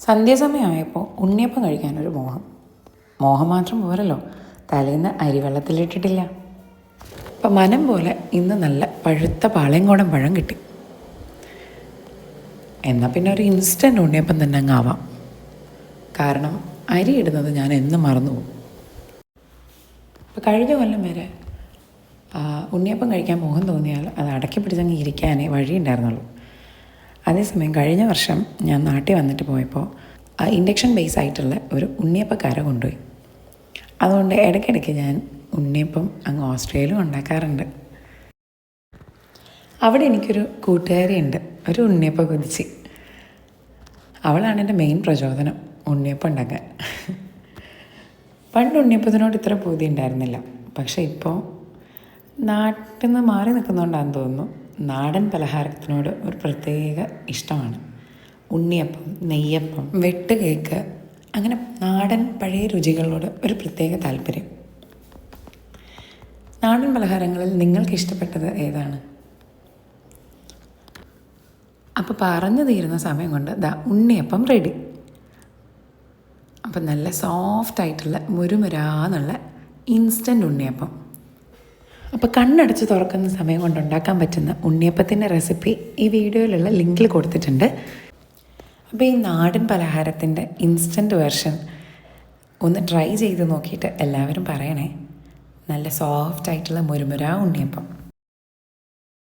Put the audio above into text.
സന്ധ്യാസമയമായപ്പോൾ ഉണ്ണിയപ്പം കഴിക്കാനൊരു മോഹം. മോഹം മാത്രം പോരല്ലോ. തലേന്ന് അരിവെള്ളത്തിലിട്ടിട്ടില്ല അപ്പം മനം പോലെ ഇന്ന് നല്ല പഴുത്ത പാളയങ്കോടൻ പഴം കിട്ടി. എന്നാൽ പിന്നെ ഒരു ഇൻസ്റ്റന്റ് ഉണ്ണിയപ്പം തന്നെ അങ്ങ് ആവാം. കാരണം അരി ഇടുന്നത് ഞാൻ എന്നും മറന്നു പോകും. അപ്പോൾ കഴിഞ്ഞ കൊല്ലം വരെ ഉണ്ണിയപ്പം കഴിക്കാൻ മോഹം തോന്നിയാൽ അത് അടക്കി പിടിച്ചങ്ങ് ഇരിക്കാനേ വഴിയുണ്ടായിരുന്നുള്ളൂ. അതേസമയം കഴിഞ്ഞ വർഷം ഞാൻ നാട്ടിൽ വന്നിട്ട് പോയപ്പോൾ ഇൻഡക്ഷൻ ബേസ് ആയിട്ടുള്ള ഒരു ഉണ്ണിയപ്പക്കാര കൊണ്ടുപോയി. അതുകൊണ്ട് ഇടയ്ക്കിടയ്ക്ക് ഞാൻ ഉണ്ണിയപ്പം അങ്ങ് ഓസ്ട്രേലിയയിലും ഉണ്ടാക്കാറുണ്ട്. അവിടെ എനിക്കൊരു കൂട്ടുകാരിയുണ്ട് ഒരു ഉണ്ണിയപ്പം കുതിച്ച്. അവളാണ് എന്റെ മെയിൻ പ്രചോദനം ഉണ്ണിയപ്പം ഉണ്ടാക്കാൻ. പണ്ട് ഉണ്ണിയപ്പത്തിനോട് ഇത്ര പൂതി ഉണ്ടായിരുന്നില്ല. പക്ഷേ ഇപ്പോൾ നാട്ടിൽ നിന്ന് മാറി നിൽക്കുന്നതുകൊണ്ടാണെന്ന് തോന്നുന്നു. നാടൻ പലഹാരത്തിനോട് ഒരു പ്രത്യേക ഇഷ്ടമാണ്. ഉണ്ണിയപ്പം നെയ്യപ്പം വെട്ട് കേക്ക് അങ്ങനെ നാടൻ പഴയ രുചികളോട് ഒരു പ്രത്യേക താല്പര്യം. നാടൻ പലഹാരങ്ങളിൽ നിങ്ങൾക്ക് ഇഷ്ടപ്പെട്ടത് ഏതാണ്? അപ്പോൾ പറഞ്ഞു തീരുന്ന സമയം കൊണ്ട് ദാ ഉണ്ണിയപ്പം റെഡി അപ്പം നല്ല സോഫ്റ്റ് ആയിട്ടുള്ള മുരുമുരാന്നുള്ള ഇൻസ്റ്റന്റ് ഉണ്ണിയപ്പം. അപ്പോൾ കണ്ണടച്ച് തുറക്കുന്ന സമയം കൊണ്ട് ഉണ്ടാക്കാൻ പറ്റുന്ന ഉണ്ണിയപ്പത്തിന്റെ റെസിപ്പി ഈ വീഡിയോയിലുള്ള ലിങ്കിൽ കൊടുത്തിട്ടുണ്ട്. അപ്പോൾ ഈ നാടൻ പലഹാരത്തിന്റെ ഇൻസ്റ്റന്റ് വെർഷൻ ഒന്ന് ട്രൈ ചെയ്ത് നോക്കിയിട്ട് എല്ലാവരും പറയണേ. നല്ല സോഫ്റ്റ് ആയിട്ടുള്ള മുരുമുര ഉണ്ണിയപ്പം.